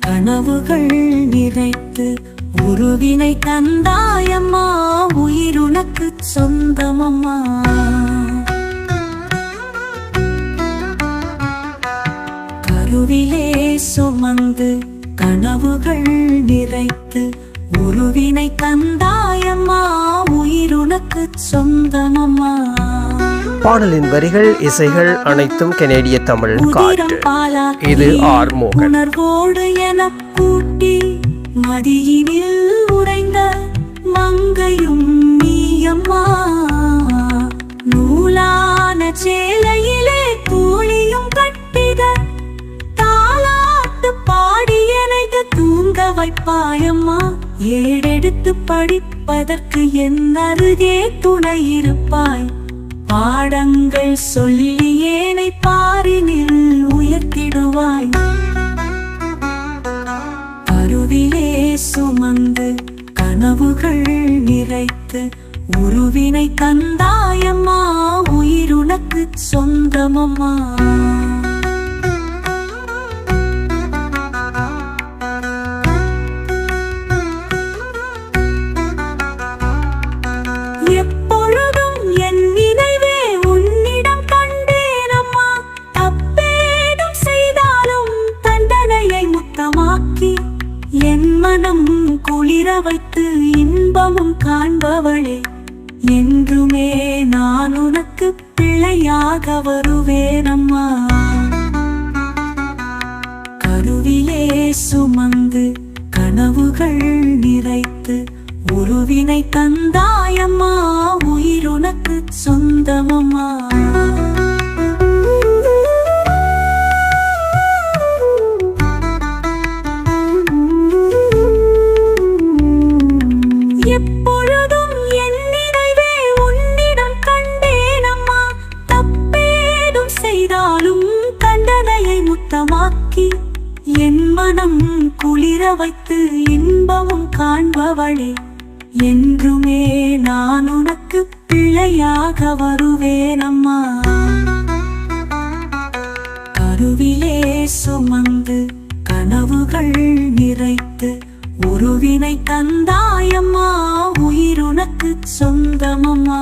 கனவுகள் நிறைத்து உருவினை தந்தாயம்மா உயிருனக்கு சொந்தமம்மா. கருவிலே சுமந்து கனவுகள் நிறைத்து உருவினை தந்தாயம்மா உயிருனக்கு சொந்தமம்மா. பாடலின் வரிகள் இசைகள் அனைத்தும் கனேடிய தமிழ் காற்று. இது ஆர் மோகன். மதியினில் உறைந்த மங்கையும் நீயம்மா. நூலான சேலையிலே தூளியும் கட்டிட தாலாட்டு பாடி எனது தூங்க வைப்பாயம்மா. ஏடெடுத்து படிப்பதற்கு என் அருகே துணை இருப்பாய். பாடங்கள் சொல்லி ஏனை பாரினில் உயர்த்திடுவாய். கருவிலே சுமந்து கனவுகள் நிறைத்து உருவினை தந்தாயம்மா என் மனம் குளிர வைத்து இன்பமும் காண்பவளே என்றுமே நான் உனக்கு பிள்ளையாக வருவேனம்மா. கருவிலே சுமந்து கனவுகள் நிறைத்து உருவினை தந்தாயம்மா உயிருனக்கு சொந்தமம்மா. வைத்து இன்பமும் காண்பவளே என்றுமே நான் உனக்கு பிள்ளையாக வருவேனம்மா. கருவிலே சுமந்து கனவுகள் நிறைத்து உருவினை தந்தாயம்மா உயிருனக்கு சொந்தமம்மா.